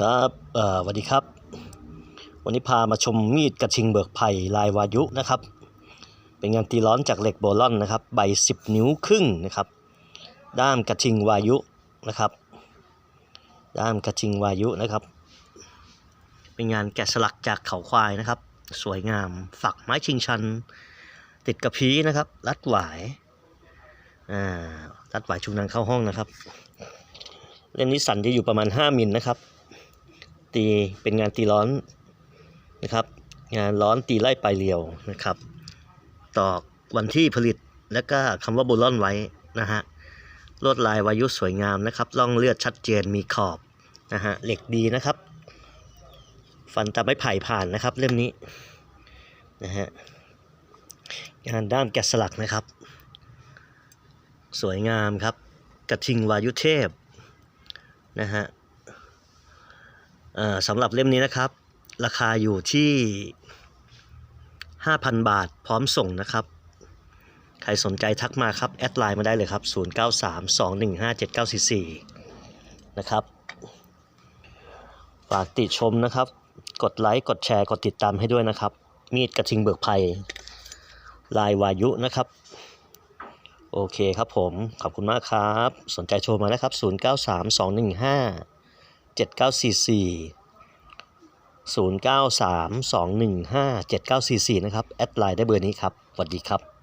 ครับเอ่อสวัสดีครับ วันนี้พามาชมมีดกระชิงเบิกไผ่ลายวายุนะครับ เป็นงานตีร้อนจากเหล็กโบลอนนะครับ ใบ 10 นิ้วครึ่งนะครับ ด้ามกระชิงวายุนะครับ ด้ามกระชิงวายุนะครับ เป็นงานแกะสลักจากเขาควายนะครับ สวยงาม ฝักไม้ชิงชัน ติดกระพี้นะครับ รัดหวาย อ่า รัดหวายชุงนางเข้าห้องนะครับ เล่มนี้สันจะอยู่ประมาณ 5มิลนะครับ ตีเป็นงานตีร้อนนะครับ งานร้อนตีไล่ปลายเรียวนะครับ ตอกวันที่ผลิตแล้วก็คำว่าโบลอนไว้นะฮะลวดลายวายุสวยงามนะครับร่องเลือดชัดเจนมีขอบนะฮะเหล็กดีนะครับ ฟันตะไม้ไผ่ผ่านนะครับ เล่มนี้นะฮะงานด้ามแกะสลักนะครับ สวยงามครับ กระทิงวายุเทพนะฮะ สำหรับเล่มนี้นะครับ ราคาอยู่ที่ 5,000 บาทพร้อมส่งนะครับ ใครสนใจทักมาครับ แอดไลน์มาได้เลยครับ 0932157944 นะครับ ฝากติชมนะครับ กดไลค์ กดแชร์ กดติดตามให้ด้วยนะครับ มีดกระทิงเบิกไผ่ลายวายุนะครับโอเคครับผม ขอบคุณมากครับ สนใจโทรมานะครับ 0 7 9 4 4 0 9 3 2 1 5 7 9 4 4 นะครับ แอดไลน์ได้เบอร์นี้ครับสวัสดีครับ